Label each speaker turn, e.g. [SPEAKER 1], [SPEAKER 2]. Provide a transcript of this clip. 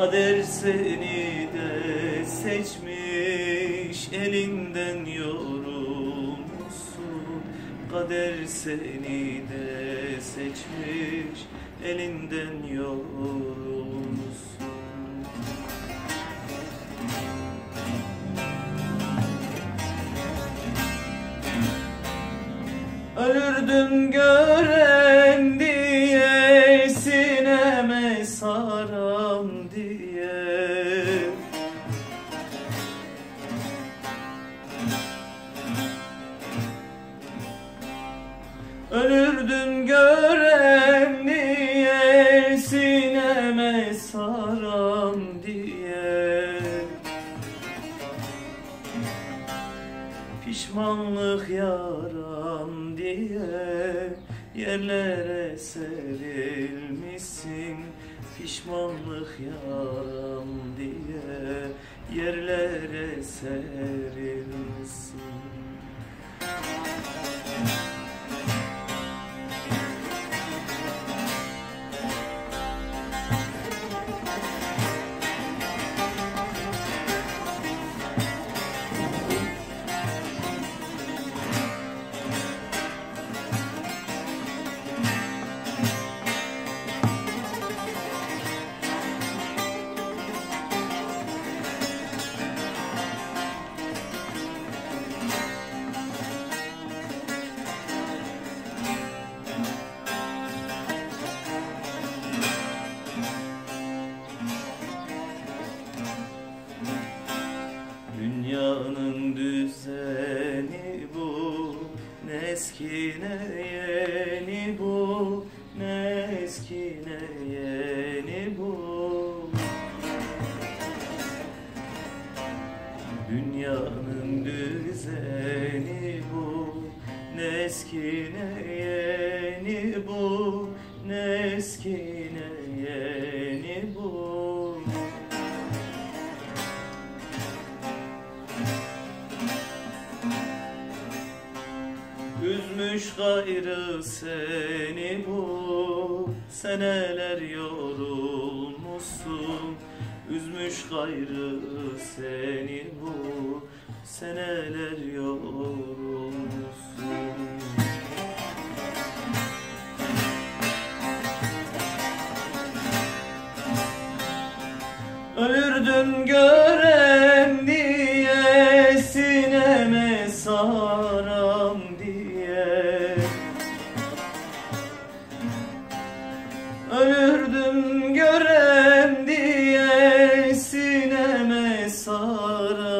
[SPEAKER 1] Kader seni de seçmiş Elinden yorulmuşsun. Kader seni de seçmiş Elinden yorulmuşsun. Ölürdüm gören Ölürdüm gören diye sineme saram diye. Pişmanlık yaram diye yerlere serilmişsin. Pişmanlık yaram diye yerlere serilmişsin düzeni bu Ne eski ne yeni bu Ne eski ne yeni bu. Üzmüş gayrı seni bu Seneler yorulmuşsun. Üzmüş gayrı seni bu Seneler yorulmuşsun Ölürdüm gören diye sineme saram diye. Ölürdüm gören diye sineme saram